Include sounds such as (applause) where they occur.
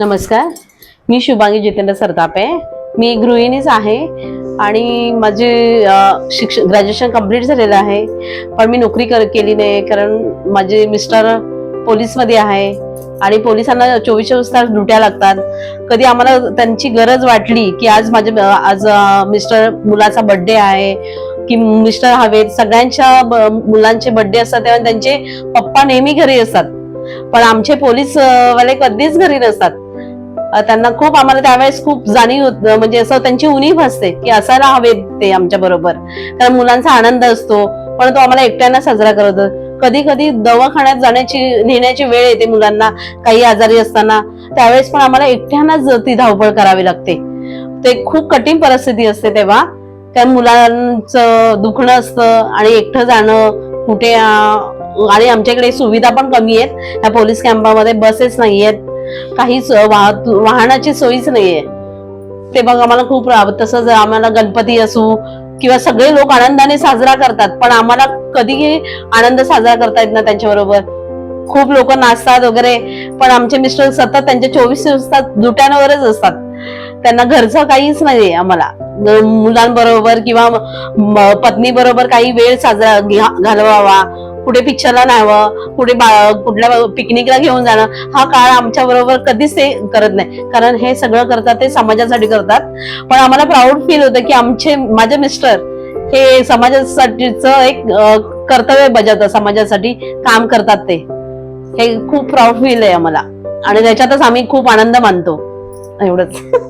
नमस्कार. मी शुभांगी जितेंद्र सरतापे मी गृहिणीच आहे आणि माझे शिक्षण ग्रॅज्युएशन कंप्लीट झालेलं आहे. पण मी नोकरी कर केली नाही कारण माझे मिस्टर पोलीसमध्ये आहे आणि पोलिसांना चोवीस चोवीस तास ड्युट्या लागतात. कधी आम्हाला त्यांची गरज वाटली की आज माझे आज मिस्टर मुलाचा बर्थडे आहे की मिस्टर हवेत सगळ्यांच्या मुलांचे बर्थडे असतात तेव्हा त्यांचे पप्पा नेहमी घरी असतात. पण आमचे पोलीस वाले कधीच घरी नसतात. त्यांना खूप आम्हाला त्यावेळेस खूप जाणीव होत- म्हणजे असं त्यांची उणीव असते की असायला हवेत ते आमच्या बरोबर. कारण मुलांचा आनंद असतो पण तो आम्हाला एकट्यानं साजरा करत कधी कधी दवाखान्यात जाण्याची नेण्याची वेळ येते मुलांना काही आजारी असताना. त्यावेळेस पण आम्हाला एकट्यानंच ती धावपळ करावी लागते. ते खूप कठीण परिस्थिती असते तेव्हा. कारण मुलांचं दुखणं असतं आणि एकटं जाणं कुठे आणि आमच्याकडे सुविधा पण कमी आहेत. या पोलीस कॅम्पामध्ये बसेस नाही आहेत काहीच वाहतू वाहनाची सोयीच नाहीये. ते बघ आम्हाला खूप तसंच आम्हाला गणपती असू किंवा सगळे लोक आनंदाने साजरा करतात पण आम्हाला कधीही आनंद साजरा करता येत ना त्यांच्याबरोबर. खूप लोक नाचतात वगैरे पण आमचे मिस्टर सतत त्यांच्या चोवीस तास दुट्यावरच असतात. त्यांना घरचं काहीच नाहीये आम्हाला. मुलांबरोबर किंवा पत्नी बरोबर काही वेळ साजरा घालवावा. कुठे पिक्चरला न्यावं कुठे कुठल्या पिकनिकला घेऊन जाणं हा काळ आमच्या बरोबर कधीच ते करत नाही. कारण हे सगळं करतात ते समाजासाठी करतात. पण आम्हाला प्राऊड फील होतं की आमचे माझे मिस्टर हे समाजासाठीच एक कर्तव्य बजावतात समाजासाठी काम करतात ते. हे खूप प्राऊड फील आहे आम्हाला. आणि त्याच्यातच आम्ही खूप आनंद मानतो. एवढंच. (laughs)